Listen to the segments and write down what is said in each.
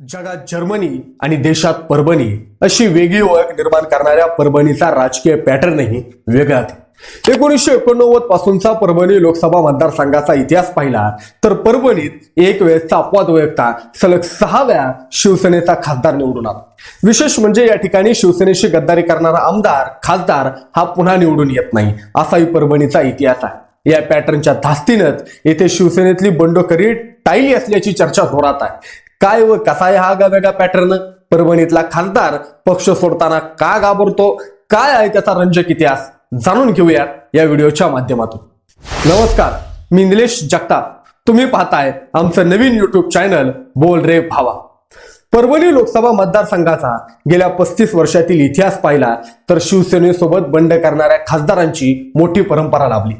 जगात जर्मनी आणि देशात परभणी अशी वेगळी ओळख निर्माण करणाऱ्या परभणीचा राजकीय पॅटर्नही वेगळा एकोणीसशे एकोणनव्वद पासूनचा परभणी लोकसभा मतदारसंघाचा इतिहास पाहिला तर परभणीत एक वेळेसचा अपवाद वयक्ता सलग सहा वेळा शिवसेनेचा खासदार निवडून आला. विशेष म्हणजे या ठिकाणी शिवसेनेशी गद्दारी करणारा आमदार खासदार हा पुन्हा निवडून येत नाही असाही परभणीचा इतिहास आहे. या पॅटर्नच्या धास्तीनच येथे शिवसेनेतली बंडखोरी टाळली असल्याची चर्चा जोरात आहे. काय व कसा आहे हा वेगळा पॅटर्न परभणीतला खासदार पक्ष सोडताना का घाबरतो? काय आहे त्याचा रंजक इतिहास? जाणून घेऊयात या व्हिडिओच्या माध्यमातून. नमस्कार मी निलेश जगताप. तुम्ही पाहताय आमचं नवीन युट्यूब चॅनल बोल रे भावा. परभणी लोकसभा मतदारसंघाचा गेल्या पस्तीस वर्षातील इतिहास पाहिला तर शिवसेनेसोबत बंड करणाऱ्या खासदारांची मोठी परंपरा लाभली.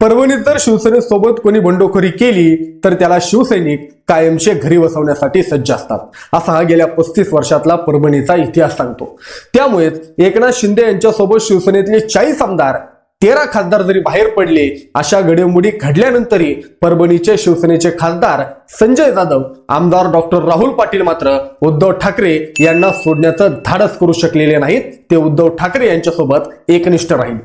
परभणीत जर शिवसेनेसोबत कोणी बंडखोरी केली तर त्याला शिवसैनिक कायमचे घरी बसवण्यासाठी सज्ज असतात. असा हा गेल्या पस्तीस वर्षातला परभणीचा इतिहास सांगतो. त्यामुळेच एकनाथ शिंदे यांच्यासोबत शिवसेनेतले चाळीस आमदार तेरा खासदार जरी बाहेर पडले अशा घडामोडी घडल्यानंतरही परभणीचे शिवसेनेचे खासदार संजय जाधव आमदार डॉक्टर राहुल पाटील मात्र उद्धव ठाकरे यांना सोडण्याचं धाडस करू शकलेले नाहीत. ते उद्धव ठाकरे यांच्यासोबत एकनिष्ठ राहील.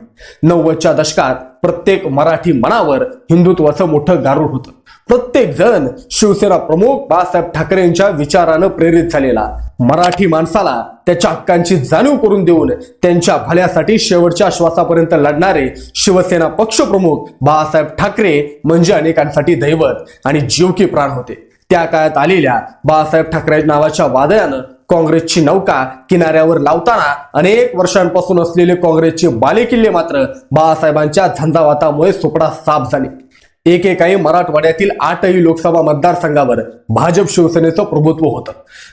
नव्वदच्या दशकात प्रत्येक मराठी मनावर हिंदुत्वाचं मोठं गारूड होतं. प्रत्येक जण शिवसेना प्रमुख बाळासाहेब ठाकरे यांच्या विचारानं प्रेरित झालेला. मराठी माणसाला त्याच्या हक्कांची जाणीव करून देऊन त्यांच्या भल्यासाठी शेवटच्या श्वासापर्यंत लढणारे शिवसेना पक्षप्रमुख बाळासाहेब ठाकरे म्हणजे अनेकांसाठी दैवत आणि जीव की प्राण होते. त्या काळात आलेल्या बाळासाहेब ठाकरे नावाच्या वादळानं काँग्रेसची नौका किनाऱ्यावर लावताना अनेक वर्षांपासून असलेले काँग्रेसचे बालेकिल्ले मात्र बाळासाहेबांच्या झंझावातामुळे सुपडा साफ झाले. एकेकाळी मराठवाड्यातील आठही लोकसभा मतदारसंघावर भाजप शिवसेनेचं प्रभुत्व होतं.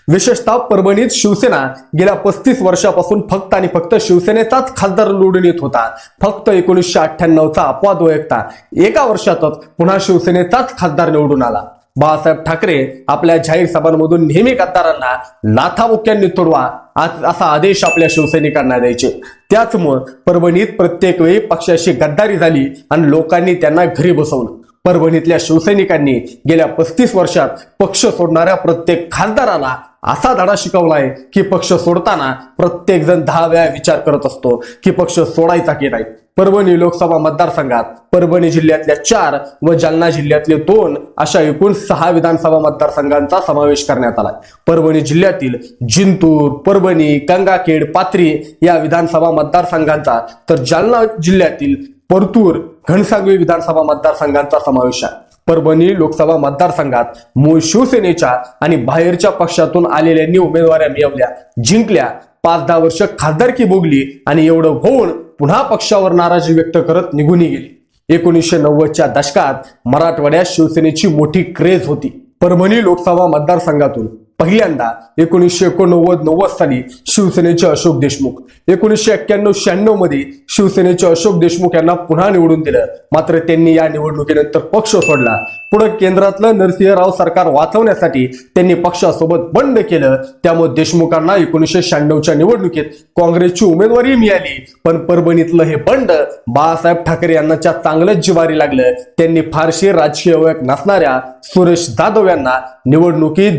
विशेषतः परभणीत शिवसेना गेल्या पस्तीस वर्षापासून फक्त आणि फक्त शिवसेनेचाच खासदार निवडून येत होता. फक्त एकोणीसशे अठ्ठ्याण्णवचा अपवाद वयक्ता एका वर्षातच पुन्हा शिवसेनेचाच खासदार निवडून आला. बाळासाहेब ठाकरे आपल्या जाहीर सभांमधून नेहमी गद्दारांना नाथामुख्यांनी तोडवा असा आदेश आपल्या शिवसैनिकांना द्यायचे. त्याचमुळं परभणीत प्रत्येक वेळी पक्षाशी गद्दारी झाली आणि लोकांनी त्यांना घरी बसवलं. परभणीतल्या शिवसैनिकांनी गेल्या पस्तीस वर्षात पक्ष सोडणाऱ्या प्रत्येक खासदाराला असा धडा शिकवलाय की पक्ष सोडताना प्रत्येक जण दहा वेळा विचार करत असतो की पक्ष सोडायचा की नाही. परभणी लोकसभा मतदारसंघात परभणी जिल्ह्यातल्या चार व जालना जिल्ह्यातले दोन अशा एकूण सहा विधानसभा मतदारसंघांचा समावेश करण्यात आलाय. परभणी जिल्ह्यातील जिंतूर परभणी गंगाखेड पाथरी या विधानसभा मतदारसंघांचा तर जालना जिल्ह्यातील परतूर घनसांगवी विधानसभा मतदारसंघांचा समावेश आहे. परभणी लोकसभा मतदारसंघात मूळ शिवसेनेच्या आणि बाहेरच्या पक्षातून आलेल्यांनी उमेदवाऱ्या मिळवल्या. जिंकल्या पाच दहा वर्ष खासदारकी भोगली आणि एवढं होऊन पुन्हा पक्षावर नाराजी व्यक्त करत निघूनही गेली. एकोणीसशे नव्वदच्या दशकात मराठवाड्यात शिवसेनेची मोठी क्रेज होती. परभणी लोकसभा मतदारसंघातून पहिल्यांदा एकोणीसशे एकोणनव्वद नव्वद साली शिवसेनेचे अशोक देशमुख एकोणीसशे एक्क्याण्णव शहाण्णवमध्ये शिवसेनेचे अशोक देशमुख यांना पुन्हा निवडून दिलं. मात्र त्यांनी या निवडणुकीनंतर पक्ष सोडला. पुढे केंद्रातलं नरसिंहराव सरकार वाचवण्यासाठी त्यांनी पक्षासोबत बंड केलं. त्यामुळे देशमुखांना एकोणीसशे शहाण्णवच्या निवडणुकीत काँग्रेसची उमेदवारी मिळाली. पण परभणीतलं हे बंड बाळासाहेब ठाकरे यांनाच्या चांगलंच जिवारी लागलं. त्यांनी फारशी राजकीय ओळख नसणाऱ्या सुरेश जाधव यांना निवडणुकीत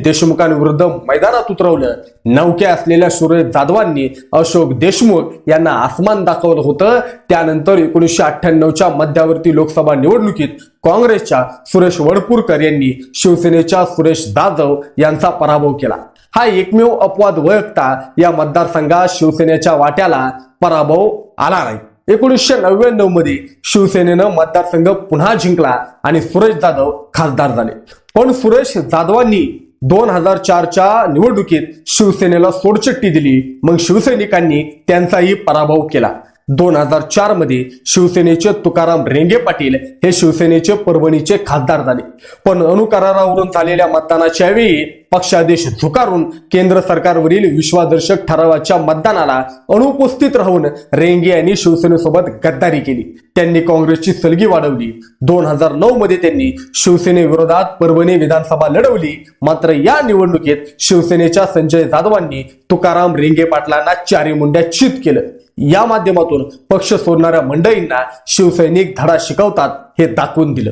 देशमुखांविरुद्ध मैदानात उतरवलं. नौक्या असलेल्या सुरेश जाधवांनी अशोक देशमुख यांना आसमान दाखवलं होतं. त्यानंतर एकोणीसशे अठ्ठ्याण्णवच्या मध्यावर्ती लोकसभा निवडणुकीत काँग्रेसच्या सुरेश वडपूरकर यांनी शिवसेनेच्या सुरेश जाधव यांचा पराभव केला. हा एकमेव अपवाद वळखता या मतदारसंघात शिवसेनेच्या वाट्याला पराभव आला नाही. एकोणीसशे नव्याण्णवमध्ये शिवसेनेनं मतदारसंघ पुन्हा जिंकला आणि सुरेश जाधव खासदार झाले. पण सुरेश जाधवांनी दोन हजार चारच्या निवडणुकीत शिवसेनेला सोडचिट्टी दिली. मग शिवसैनिकांनी त्यांचाही पराभव केला. दोन हजार चारमध्ये शिवसेनेचे तुकाराम रेंगे पाटील हे शिवसेनेचे परभणीचे खासदार झाले. पण अणुकरारावरून झालेल्या मतदानाच्या वेळी पक्षादेश झुकारून केंद्र सरकारवरील विश्वादर्शक ठरावाच्या मतदानाला अनुपस्थित राहून रेंगे यांनी शिवसेनेसोबत गद्दारी केली. त्यांनी काँग्रेसची सलगी वाढवली. दोन हजार नऊ मध्ये त्यांनी शिवसेनेविरोधात परभणी विधानसभा लढवली. मात्र या निवडणुकीत शिवसेनेच्या संजय जाधवांनी तुकाराम रेंगे पाटलांना चारी मुंड्या चित केलं. या माध्यमातून पक्ष सोडणाऱ्या मंडळींना शिवसैनिक धडा शिकवतात हे दाखवून दिलं.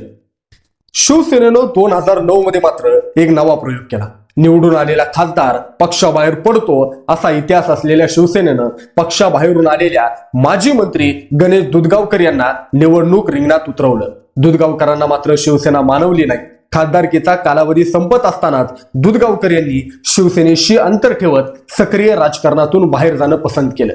शिवसेनेनं दोन हजार नऊ मध्ये मात्र एक नवा प्रयोग केला. निवडून आलेला खासदार पक्षाबाहेर पडतो असा इतिहास असलेल्या शिवसेनेनं पक्षाबाहेरून आलेल्या माजी मंत्री गणेश दुधगावकर यांना निवडणूक रिंगणात उतरवलं. दुधगावकरांना मात्र शिवसेना मानवली नाही. खासदारकीचा कालावधी संपत असतानाच दुधगावकर यांनी शिवसेनेशी अंतर ठेवत सक्रिय राजकारणातून बाहेर जाणं पसंत केलं.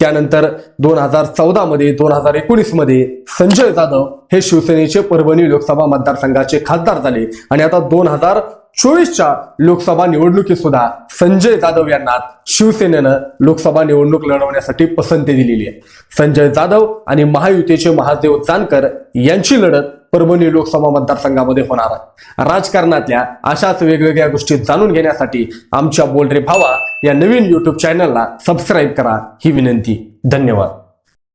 त्यानंतर दोन हजार चौदामध्ये दोन हजार एकोणीसमध्ये संजय जाधव हे शिवसेनेचे परभणी लोकसभा मतदारसंघाचे खासदार झाले. आणि आता दोन हजार चोवीसच्या लोकसभा निवडणुकीत सुद्धा संजय जाधव यांना शिवसेनेनं लोकसभा निवडणूक लढवण्यासाठी पसंती दिलेली आहे. संजय जाधव आणि महायुतीचे महादेव जानकर यांची लढत परभणी लोकसभा मतदारसंघामध्ये होणार आहे. राजकारणातल्या अशाच वेगवेगळ्या गोष्टी जाणून घेण्यासाठी आमच्या बोलरे भावा या नवीन युट्यूब चॅनलला सबस्क्राईब करा. ही विनंती. धन्यवाद.